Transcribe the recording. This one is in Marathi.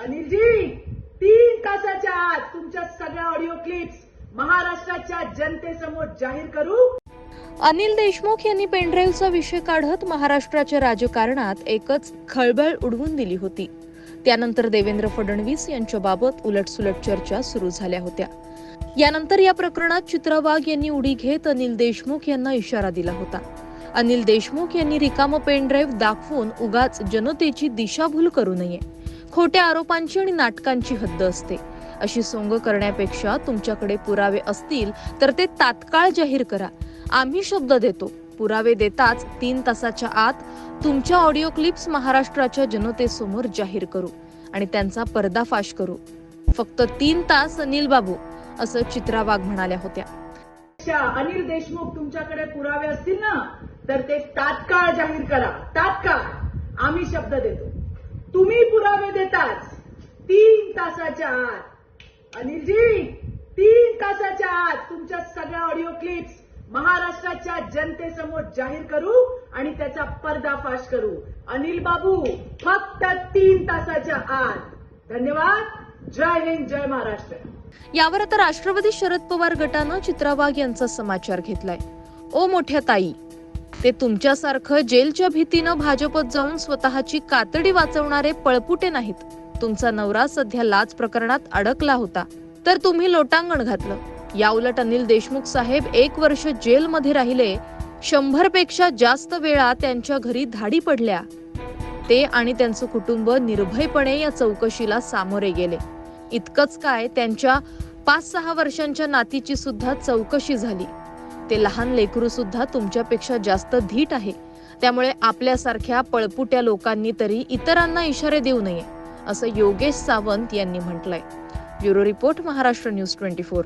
अनिलजी तीन तासाच्या आत तुमच्या सगळ्या ऑडिओ क्लिप्स महाराष्ट्राच्या जनतेसमोर जाहीर करू. अनिल देशमुख यांनी पेनड्राईव्हचा विषय काढत महाराष्ट्राच्या राजकारणात एकच खळबळ उडवून दिली होती. त्यानंतर देवेंद्र फडणवीस यांच्याबाबत उलटसुलट चर्चा सुरू झाल्या होत्या. यानंतर या प्रकरणात चित्रा वाघ यांनी उडी घेत अनिल देशमुख यांना इशारा दिला होता. अनिल देशमुख यांनी रिकामं पेनड्राईव्ह दाखवून उगाच जनतेची दिशाभूल करू नये. खोट्या आरोपांची आणि नाटकांची हद्द असते. अशी सोंग करण्यापेक्षा तुमच्याकडे पुरावे असतील तर ते तात्काळ जाहीर करा. आम्ही शब्द देतो. पुरावे देताच तीन तासाच्या आत तुमच्या ऑडिओ क्लिप्स महाराष्ट्राच्या जनतेसमोर जाहीर करू आणि त्यांचा पर्दाफाश करू. फक्त तीन तास अनिल बाबू असं चित्रा वाघ म्हणाल्या होत्या. अनिल देशमुख तुमच्याकडे पुरावे असतील ना तर ते तात्काळ जाहीर करा. तात्काळ. आम्ही शब्द देतो. तुम्ही पुरावे देताच तीन तासाच्या आत. अनिलजी तीन तासाच्या आत तुमच्या सगळ्या ऑडिओ क्लिप्स महाराष्ट्राच्या जनतेसमोर जाहीर करू आणि त्याचा पर्दाफाश करू. अनिल बाबू फक्त तीन तासाच्या आत. धन्यवाद. जय हिंद जय महाराष्ट्र. यावर आता राष्ट्रवादी शरद पवार गटानं चित्रा वाघ यांचा समाचार घेतलाय. ओ मोठ्या ताई ते तुमच्यासारखं जेलच्या भीतीनं भाजपत जाऊन स्वतःची कातडी वाचवणारे पळपुटे नाहीत. तुमचा नवरा सध्या लाच प्रकरणात अडकला होता. तर तुम्ही लोटांगण घातलं. या उलट अनिल देशमुख साहेब एक वर्ष जेलमध्ये राहिले. शंभरपेक्षा जास्त वेळा त्यांच्या घरी धाडी पडल्या. ते आणि त्यांचं कुटुंब निर्भयपणे या चौकशीला सामोरे गेले. इतकंच काय त्यांच्या पाच सहा वर्षांच्या नातीची सुद्धा चौकशी झाली. ते लहान लेकरू सुद्धा तुमच्यापेक्षा जास्त धीट आहे. त्यामुळे आपल्यासारख्या पळपुट्या लोकांनी तरी इतरांना इशारे देऊ नये असं योगेश सावंत यांनी म्हटलंय. Bureau report Maharashtra news twenty four.